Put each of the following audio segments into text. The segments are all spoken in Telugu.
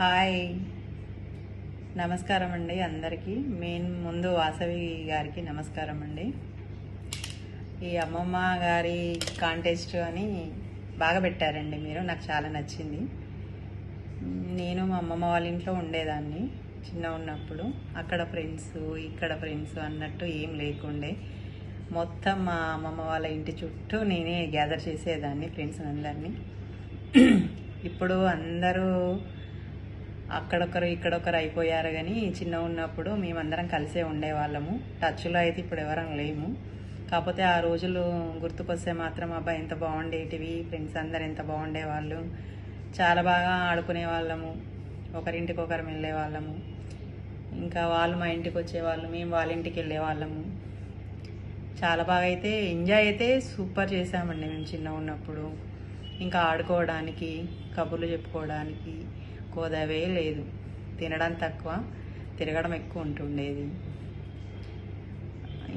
హాయ్. నమస్కారం అండి అందరికీ. మెయిన్ ముందు వాసవి గారికి నమస్కారం అండి. ఈ అమ్మమ్మ గారి కాంటెస్ట్ అని బాగా పెట్టారండి మీరు నాకు చాలా నచ్చింది. నేను మా అమ్మమ్మ వాళ్ళ ఇంట్లో ఉండేదాన్ని చిన్న ఉన్నప్పుడు. అక్కడ ఫ్రెండ్స్ ఇక్కడ ఫ్రెండ్స్ అన్నట్టు ఏం లేకుండే. మొత్తం మా అమ్మమ్మ వాళ్ళ ఇంటి చుట్టూ నేనే గ్యాదర్ చేసేదాన్ని ఫ్రెండ్స్ అందరినీ. ఇప్పుడు అందరూ అక్కడొకరు ఇక్కడొకరు అయిపోయారు కానీ చిన్న ఉన్నప్పుడు మేమందరం కలిసే ఉండేవాళ్ళము. టచ్లో అయితే ఇప్పుడు ఎవరం లేము. కాకపోతే ఆ రోజులు గుర్తుకొస్తే మాత్రం అబ్బాయి ఎంత బాగుండేటివి ఫ్రెండ్స్ అందరు ఎంత బాగుండేవాళ్ళు. చాలా బాగా ఆడుకునే వాళ్ళము ఒకరింటికి ఒకరు వెళ్ళే వాళ్ళము ఇంకా వాళ్ళు మా ఇంటికి వచ్చేవాళ్ళు మేము వాళ్ళ ఇంటికి వెళ్ళే వాళ్ళము చాలా బాగా అయితే ఎంజాయ్ అయితే సూపర్ చేసామండి మేము చిన్న ఉన్నప్పుడు. ఇంకా ఆడుకోవడానికి కబుర్లు చెప్పుకోవడానికి. కోదవే లేదు. తినడం తక్కువ తిరగడం ఎక్కువ ఉంటుండేది.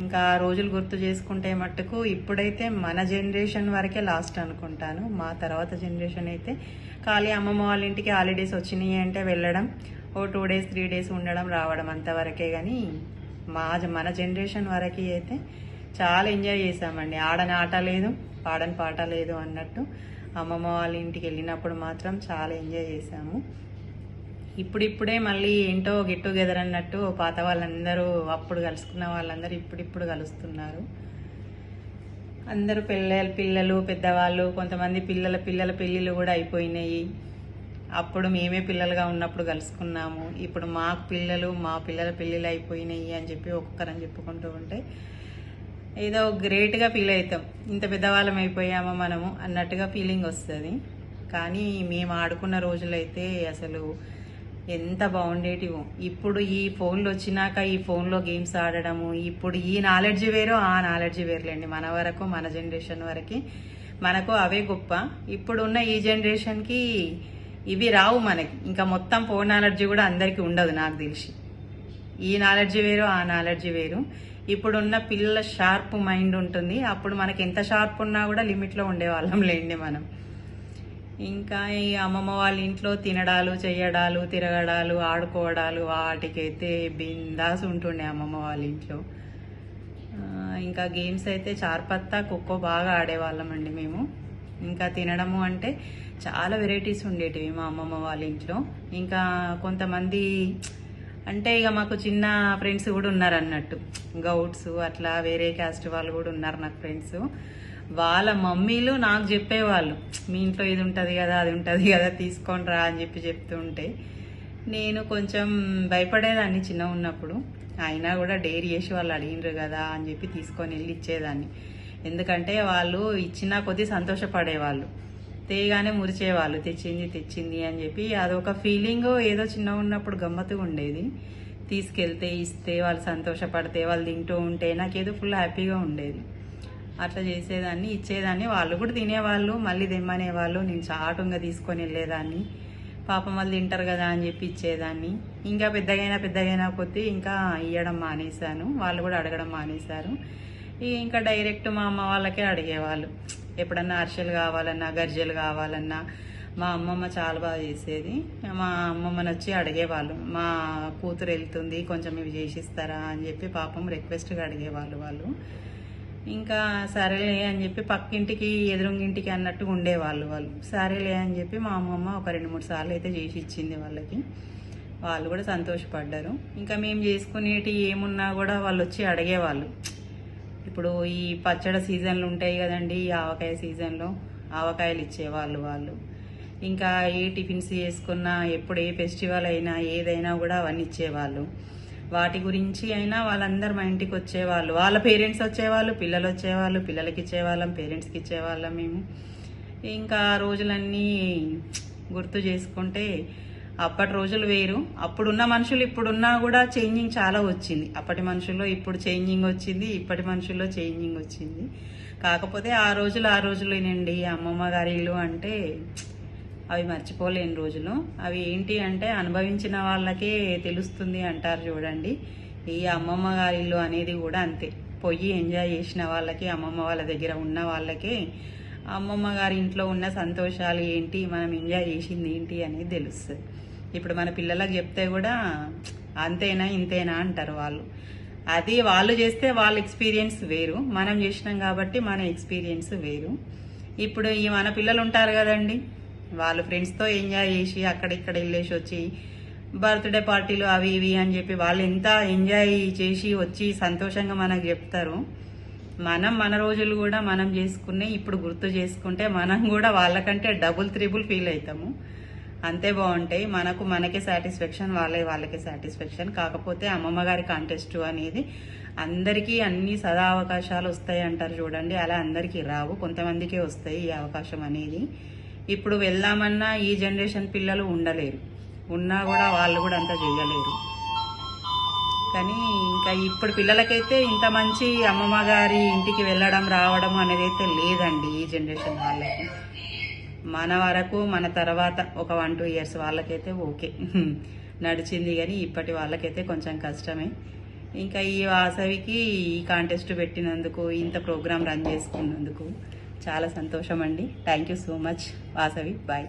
ఇంకా రోజులు గుర్తు చేసుకుంటే మట్టుకు ఇప్పుడైతే మన జనరేషన్ వరకే లాస్ట్ అనుకుంటాను. మా తర్వాత జనరేషన్ అయితే ఖాళీ అమ్మమ్మ వాళ్ళ ఇంటికి హాలిడేస్ వచ్చినాయి అంటే వెళ్ళడం ఓ టూ డేస్ త్రీ డేస్ ఉండడం రావడం అంతవరకే కానీ మా మన జనరేషన్ వరకు అయితే చాలా ఎంజాయ్ చేసామండి ఆడని ఆట లేదు పాడని పాట లేదు అన్నట్టు అమ్మమ్మ వాళ్ళ ఇంటికి వెళ్ళినప్పుడు మాత్రం చాలా ఎంజాయ్ చేసాము ఇప్పుడిప్పుడే మళ్ళీ ఏంటో గెట్ టుగెదర్ అన్నట్టు పాత వాళ్ళందరూ అప్పుడు కలుసుకున్న వాళ్ళందరూ ఇప్పుడిప్పుడు కలుస్తున్నారు. అందరూ పిల్లలు పిల్లలు పెద్దవాళ్ళు కొంతమంది పిల్లల పిల్లల పెళ్ళిళ్ళు కూడా అయిపోయినాయి. అప్పుడు మేమే పిల్లలుగా ఉన్నప్పుడు కలుసుకున్నాము. ఇప్పుడు మాకు పిల్లలు మా పిల్లల పెళ్ళిళ్ళు అయిపోయినాయి అని చెప్పి ఒక్కొక్కరని చెప్పుకుంటూ ఉంటే ఏదో గ్రేట్గా ఫీల్ అవుతాం. ఇంత పెద్దవాళ్ళం అయిపోయామా మనము అన్నట్టుగా ఫీలింగ్ వస్తుంది. కానీ మేము ఆడుకున్న రోజులైతే అసలు ఎంత బాగుండేటివో. ఇప్పుడు ఈ ఫోన్లు వచ్చినాక ఈ ఫోన్లో గేమ్స్ ఆడడము ఇప్పుడు ఈ నాలెడ్జ్ వేరు ఆ నాలెడ్జ్ వేరులేండి. మన వరకు మన జనరేషన్ వరకు మనకు అవే గొప్ప. ఇప్పుడున్న ఈ జనరేషన్కి ఇవి రావు మనకి. ఇంకా మొత్తం ఫోన్ నాలెడ్జ్ కూడా అందరికీ ఉండదు నాకు తెలిసి. ఈ నాలెడ్జ్ వేరు ఆ నాలెడ్జ్ వేరు. ఇప్పుడున్న పిల్లల షార్ప్ మైండ్ ఉంటుంది. అప్పుడు మనకి ఎంత షార్ప్ ఉన్నా కూడా లిమిట్లో ఉండేవాళ్ళం లేండి మనం. ఇంకా ఈ అమ్మమ్మ వాళ్ళ ఇంట్లో తినడాలు చేయడాలు తిరగడాలు ఆడుకోవడాలు వాటికైతే బిందాస్ ఉంటుండే అమ్మమ్మ వాళ్ళ ఇంట్లో. ఇంకా గేమ్స్ అయితే చార్పత్తా ఖోఖో బాగా ఆడేవాళ్ళం అండి మేము. ఇంకా తినడము అంటే చాలా వెరైటీస్ ఉండేటివి మా అమ్మమ్మ వాళ్ళ ఇంట్లో. ఇంకా కొంతమంది అంటే ఇక మాకు చిన్న ఫ్రెండ్స్ కూడా ఉన్నారు అన్నట్టు. గౌడ్స్ అట్లా వేరే క్యాస్ట్ వాళ్ళు కూడా ఉన్నారు నాకు ఫ్రెండ్స్. వాళ్ళ మమ్మీలు నాకు చెప్పేవాళ్ళు మీ ఇంట్లో ఇది ఉంటుంది కదా అది ఉంటుంది కదా తీసుకొని రా అని చెప్పి చెప్తుంటే నేను కొంచెం భయపడేదాన్ని చిన్న ఉన్నప్పుడు. అయినా కూడా డైరీ చేసి వాళ్ళు అడిగినరు కదా అని చెప్పి తీసుకొని వెళ్ళి ఇచ్చేదాన్ని. ఎందుకంటే వాళ్ళు ఇచ్చిన కొద్దీ సంతోషపడేవాళ్ళు. తేగానే మురిచేవాళ్ళు తెచ్చింది తెచ్చింది అని చెప్పి అదొక ఫీలింగ్ ఏదో చిన్న ఉన్నప్పుడు గమ్మత్తుగా ఉండేది. తీసుకెళ్తే ఇస్తే వాళ్ళు సంతోషపడితే వాళ్ళు తింటూ ఉంటే నాకేదో ఫుల్ హ్యాపీగా ఉండేది. అట్లా చేసేదాన్ని ఇచ్చేదాన్ని. వాళ్ళు కూడా తినేవాళ్ళు మళ్ళీ తెమ్మనేవాళ్ళు. నేను చాటుగా తీసుకొని వెళ్ళేదాన్ని. పాపం వాళ్ళు తింటారు కదా అని చెప్పి ఇచ్చేదాన్ని. ఇంకా పెద్దగైనా పెద్దగైనా పోతే ఇంకా ఇవ్వడం మానేశాను. వాళ్ళు కూడా అడగడం మానేశారు. ఇంకా డైరెక్ట్ మా అమ్మ వాళ్ళకే అడిగేవాళ్ళు. ఎప్పుడన్నా అరిసెలు కావాలన్నా గర్జెలు కావాలన్నా. మా అమ్మమ్మ చాలా బాగా చేసేది. మా అమ్మమ్మని వచ్చి అడిగేవాళ్ళు. మా కూతురు వెళ్తుంది కొంచెం ఇవి చేసిస్తారా అని చెప్పి పాపం రిక్వెస్ట్గా అడిగేవాళ్ళు వాళ్ళు. ఇంకా సరేలే అని చెప్పి పక్కింటికి ఎదురుంగింటికి అన్నట్టు ఉండేవాళ్ళు వాళ్ళు. సరేలే అని చెప్పి మా అమ్మమ్మ ఒక రెండు మూడు సార్లు అయితే చేసి ఇచ్చింది వాళ్ళకి. వాళ్ళు కూడా సంతోషపడ్డారు. ఇంకా మేము చేసుకునేటి ఏమున్నా కూడా వాళ్ళు వచ్చి అడిగేవాళ్ళు. ఇప్పుడు ఈ పచ్చడి సీజన్లు ఉంటాయి కదండి ఈ ఆవకాయ సీజన్లో ఆవకాయలు ఇచ్చేవాళ్ళు వాళ్ళు. ఇంకా ఏ టిఫిన్స్ చేసుకున్నా ఎప్పుడు ఏ ఫెస్టివల్ అయినా ఏదైనా కూడా అవన్నీ ఇచ్చేవాళ్ళు. వాటి గురించి అయినా వాళ్ళందరూ మా ఇంటికి వచ్చేవాళ్ళు. వాళ్ళ పేరెంట్స్ వచ్చేవాళ్ళు పిల్లలు వచ్చేవాళ్ళు పిల్లలకి ఇచ్చేవాళ్ళం పేరెంట్స్కి ఇచ్చేవాళ్ళం మేము. ఇంకా ఆ రోజులన్నీ గుర్తు చేసుకుంటే అప్పటి రోజులు వేరు. అప్పుడున్న మనుషులు ఇప్పుడున్నా కూడా చేంజింగ్ చాలా వచ్చింది. అప్పటి మనుషుల్లో ఇప్పుడు చేంజింగ్ వచ్చింది ఇప్పటి మనుషుల్లో చేంజింగ్ వచ్చింది. కాకపోతే ఆ రోజులు ఆ రోజులేనండి. అమ్మమ్మ గారి ఇల్లు అంటే అవి మర్చిపోలేని రోజులు. అవి ఏంటి అంటే అనుభవించిన వాళ్ళకే తెలుస్తుంది అంటారు చూడండి. ఈ అమ్మమ్మ గారి ఇల్లు అనేది కూడా అంతే. పొయ్యి ఎంజాయ్ చేసిన వాళ్ళకి అమ్మమ్మ వాళ్ళ దగ్గర ఉన్న వాళ్ళకే అమ్మమ్మ గారి ఇంట్లో ఉన్న సంతోషాలు ఏంటి మనం ఎంజాయ్ చేసింది ఏంటి అనేది తెలుస్తుంది. ఇప్పుడు మన పిల్లలకు చెప్తే కూడా అంతేనా ఇంతేనా అంటారు వాళ్ళు. అది వాళ్ళు చేస్తే వాళ్ళ ఎక్స్పీరియన్స్ వేరు. మనం చేసినాం కాబట్టి మన ఎక్స్పీరియన్స్ వేరు. ఇప్పుడు ఈ మన పిల్లలు ఉంటారు కదండి. వాళ్ళు ఫ్రెండ్స్తో ఎంజాయ్ చేసి అక్కడ ఇక్కడ వెళ్ళేసి వచ్చి బర్త్డే పార్టీలు అవి ఇవి అని చెప్పి వాళ్ళు ఎంత ఎంజాయ్ చేసి వచ్చి సంతోషంగా మనకు చెప్తారు. మనం మన రోజులు కూడా మనం చేసుకునే ఇప్పుడు గుర్తు చేసుకుంటే మనం కూడా వాళ్ళకంటే డబుల్ త్రిబుల్ ఫీల్ అవుతాము. అంతే బాగుంటాయి మనకు మనకే సాటిస్ఫాక్షన్ వాళ్ళే వాళ్ళకే సాటిస్ఫాక్షన్ కాకపోతే అమ్మమ్మ గారి కాంటెస్ట్ అనేది అందరికీ అన్ని సదా అవకాశాలు వస్తాయి అంటారు చూడండి. అలా అందరికీ రావు. కొంతమందికే వస్తాయి ఈ అవకాశం అనేది. ఇప్పుడు వెళ్దామన్నా ఈ జనరేషన్ పిల్లలు ఉండలేరు. ఉన్నా కూడా వాళ్ళు కూడా అంత చేయలేరు కానీ ఇంకా ఇప్పుడు పిల్లలకైతే ఇంత మంచి అమ్మమ్మ గారి ఇంటికి వెళ్ళడం రావడం అనేది అయితే లేదండి ఈ జనరేషన్ వాళ్ళకి. మన వరకు మన తర్వాత ఒక వన్ టూ ఇయర్స్ వాళ్ళకైతే ఓకే. నడిచింది కానీ ఇప్పటి వాళ్ళకైతే కొంచెం కష్టమే. ఇంకా ఈ వాసవికి ఈ కాంటెస్ట్ పెట్టినందుకు ఇంత ప్రోగ్రాం రన్ చేసుకున్నందుకు చాలా సంతోషం అండి thank you so much Vasavi bye